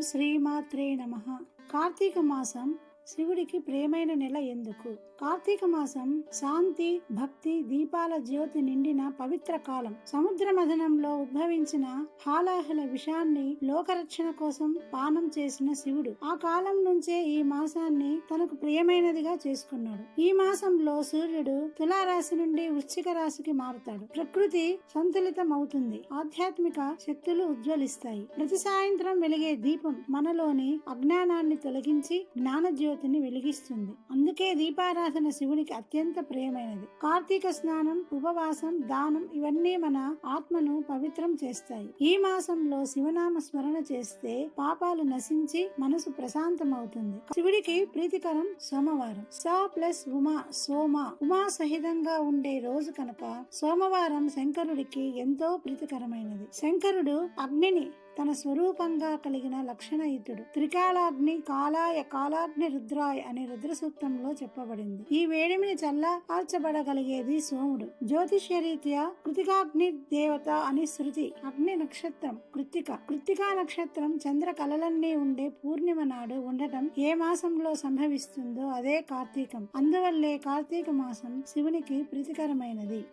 శ్రీమాత్రే నమ. కార్తీక మాసం శివుడికి ప్రేమైన నెల ఎందుకు? కార్తీక మాసం శాంతి భక్తి దీపాల జ్యోతి నిండిన పవిత్ర కాలం. సముద్ర మథనంలో ఉద్భవించిన హాలాహల విషాన్ని లోకరక్షణ కోసం పానం చేసిన శివుడు ఆ కాలం నుంచే ఈ మాసాన్ని తనకు ప్రియమైనదిగా చేసుకున్నాడు. ఈ మాసంలో సూర్యుడు తులారాశి నుండి వృశ్చిక రాశికి మారుతాడు. ప్రకృతి సంతులితం అవుతుంది ఆధ్యాత్మిక శక్తులు ఉజ్వలిస్తాయి. ప్రతి సాయంత్రం వెలిగే దీపం మనలోని అజ్ఞానాన్ని తొలగించి జ్ఞాన జ్యోతి జ్యోతిని వెలిగిస్తుంది. అందుకే దీపారాధన శివునికి అత్యంత ప్రియమైనది. కార్తీక స్నానం ఉపవాసం దానం ఇవన్నీ మన ఆత్మను పవిత్రం చేస్తాయి. ఈ మాసంలో శివనామ స్మరణ చేస్తే పాపాలు నశించి మనసు ప్రశాంతమవుతుంది. శివుడికి ప్రీతికరం సోమవారం. స ప్లస్ ఉమా సోమ. ఉమా సహితంగా ఉండే రోజు కనుక సోమవారం శంకరుడికి ఎంతో ప్రీతికరమైనది. శంకరుడు అగ్నిని తన స్వరూపంగా కలిగిన లక్షణయుతుడు. త్రికాలాగ్ని కాలాయ కాలాగ్ని రుద్రాయ్ అనే రుద్ర సూక్తంలో చెప్పబడింది. ఈ వేడిమిని చల్లార్చబడగలిగేది సోముడు. జ్యోతిష్య రీత్యా కృతికాగ్ని దేవత అని శృతి. అగ్ని నక్షత్రం కృత్తిక. కృత్తికా నక్షత్రం చంద్ర కళలన్నీ ఉండే పూర్ణిమ నాడు ఉండటం ఏ మాసంలో సంభవిస్తుందో అదే కార్తీకం. అందువల్లే కార్తీక మాసం శివునికి ప్రీతికరమైనది.